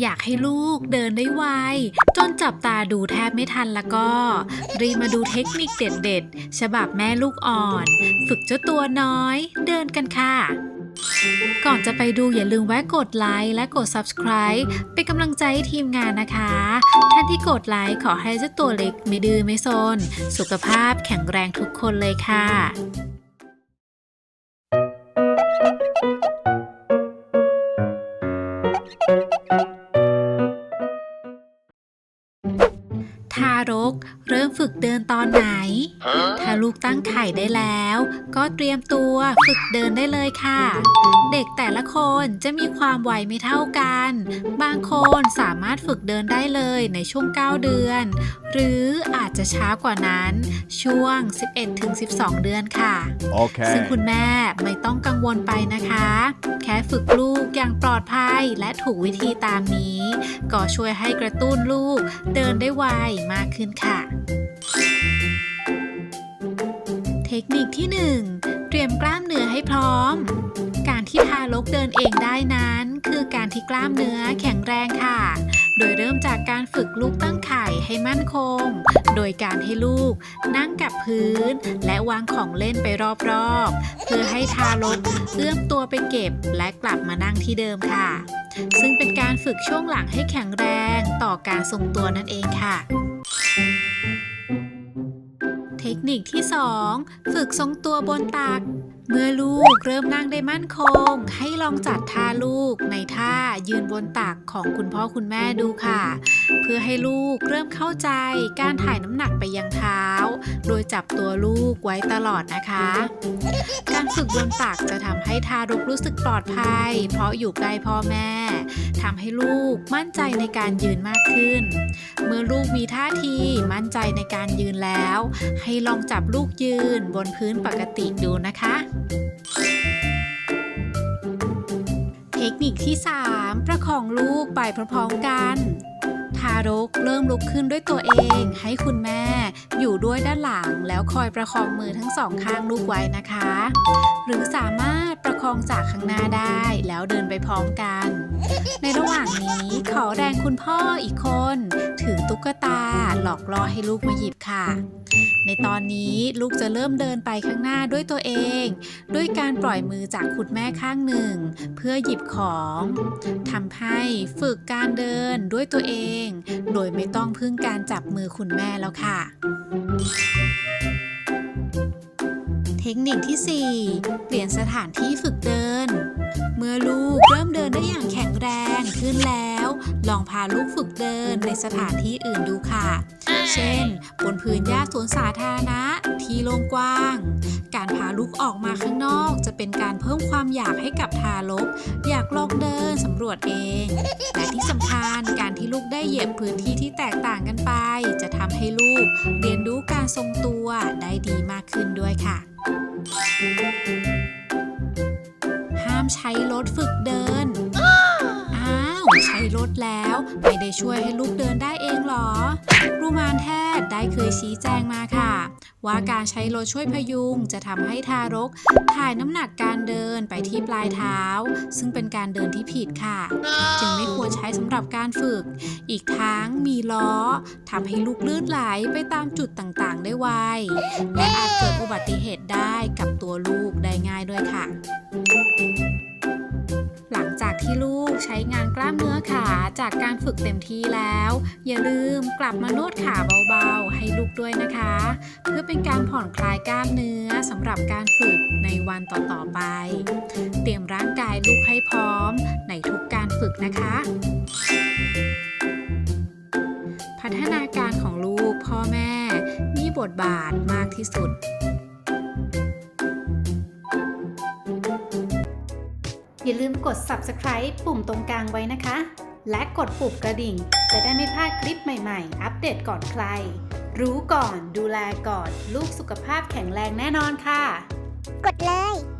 อยากให้ลูกเดินได้ไว จนจับตาดูแทบไม่ทันแล้วก็ รีมาดูเทคนิคเด็ดๆ ฉบับแม่ลูกอ่อน ฝึกเจ้าตัวน้อย เดินกันค่ะ ก่อนจะไปดูอย่าลืมแวะกดไลค์และกด subscribe เป็นกำลังใจให้ทีมงานนะคะ ท่านที่กดไลค์ขอให้เจ้าตัวเล็กไม่ดื้อไม่โซน สุขภาพแข็งแรงทุกคนเลยค่ะ ริ่มฝึกเดินตอนไหน ถ้าลูกตั้งไข่ได้แล้ว ก็เตรียมตัวฝึกเดินได้เลยค่ะ เด็กแต่ละคนจะมีความไวไม่เท่ากัน บางคนสามารถฝึกเดินได้เลยในช่วง 9 เดือน หรืออาจจะช้ากว่านั้นช่วง 11-12 เดือนค่ะซึ่ง Okay. คุณแม่ไม่ต้องกังวลไปนะคะ แค่ฝึกลูกอย่างปลอดภัยและถูกวิธีตามนี้ ก็ช่วยให้กระตุ้นลูกเดินได้ไวมากขึ้นค่ะเทคนิคที่ 1 เตรียมกล้ามเนื้อให้พร้อม การที่ทารกเดินเองได้นั้น คือการที่กล้ามเนื้อแข็งแรงค่ะ โดยเริ่มจากการฝึกลูกตั้งไข่ให้มั่นคง โดยการให้ลูกนั่งกับพื้น และวางของเล่นไปรอบๆ เพื่อให้ทารกเอื้อมตัวไปเก็บและกลับมานั่งที่เดิมค่ะ ซึ่งเป็นการฝึกช่วงหลังให้แข็งแรงต่อการทรงตัวนั่นเองค่ะ นิคที่ 2 ฝึกทรงตัวบนตัก เมื่อลูกเริ่มนั่งได้มั่นคง ให้ลองจัดท่าลูกในท่ายืนบนตักของคุณพ่อคุณแม่ดูค่ะ เพื่อให้ลูกเริ่มเข้าใจการถ่ายน้ำหนักไปยังเท้า โดยจับตัวลูกไว้ตลอดนะคะ รฝึกบนตักจะทำให้ทารกรู้สึกปลอดภัย เพราะอยู่ใกล้พ่อแม่ทำให้ลูกมั่นใจในการยืนมากขึ้น เมื่อลูกมีท่าทีมั่นใจในการยืนแล้ว ให้ลองจับลูกยืนบนพื้นปกติดูนะคะเทคนิคที่ 3 ประคองลูกไปพร้อมๆกัน ทารกเริ่มลุกขึ้นด้วยตัวเอง ให้คุณแม่ อยู่ด้วยด้านหลังแล้วคอยประคองมือทั้งสองข้างลูกไว้นะคะ หรือสามารถประคองจากข้างหน้าได้แล้วเดินไปพร้อมกัน ในระหว่างนี้ขอแรงคุณพ่ออีกคน ตุ๊กตา หลอกล่อให้ลูกมาหยิบค่ะ ในตอนนี้ลูกจะเริ่มเดินไปข้างหน้าด้วยตัวเอง ด้วยการปล่อยมือจากคุณแม่ข้างหนึ่ง เพื่อหยิบของทำให้ฝึกการเดินด้วยตัวเอง โดยไม่ต้องพึ่งการจับมือคุณแม่แล้วค่ะเทคนิคที่ 4 เปลี่ยนสถานที่ฝึกเดิน เมื่อลูกเริ่มเดินได้อย่างแข็งแรงขึ้นแล้วาลูกฝึกเดินในสถานที่อื่นดูค่ะ เช่น บนพื้นหญ้าสวนสาธารณะ ที่โล่งกว้าง การพาลูกออกมาข้างนอก จะเป็นการเพิ่มความอยากให้กับทารก อยากลองเดินสำรวจเอง และที่สำคัญการที่ลูกได้เหยียบพื้นที่ที่แตกต่างกันไป จะทำให้ลูกเรียนรู้การทรงตัวได้ดีมากขึ้นด้วยค่ะห้ามใช้รถฝึกเดินอ้าวใช้ รถแล้ว ไม่ได้ช่วยให้ลูกเดินได้เองหรอรูมานแพทย์ได้เคยชี้แจงมาค่ะ ว่าการใช้รถช่วยพยุงจะทำให้ทารก ถ่ายน้ำหนักการเดินไปที่ปลายเท้า ซึ่งเป็นการเดินที่ผิดค่ะ จึงไม่ควรใช้สำหรับการฝึก อีกทั้งมีล้อทำให้ลูกลื่นไหลไปตามจุดต่างๆ ได้ไวและอาจเกิดอุบัติเหตุได้กับตัวลูกได้ง่ายด้วยค่ะ ที่ลูกใช้งานกล้ามเนื้อขาจากการฝึกเต็มที่แล้ว อย่าลืมกลับมานวดขาเบาๆ ให้ลูกด้วยนะคะ เพื่อเป็นการผ่อนคลายกล้ามเนื้อสำหรับการฝึกในวันต่อๆไป เตรียมร่างกายลูกให้พร้อมในทุกการฝึกนะคะ พัฒนาการของลูกพ่อแม่มีบทบาทมากที่สุด อย่าลืมกด subscribe ปุ่มตรงกลางไว้นะคะ และกดปุ่มกระดิ่ง จะได้ไม่พลาดคลิปใหม่ๆ อัปเดตก่อนใคร รู้ก่อนดูแลก่อน ลูกสุขภาพแข็งแรงแน่นอนค่ะ กดเลย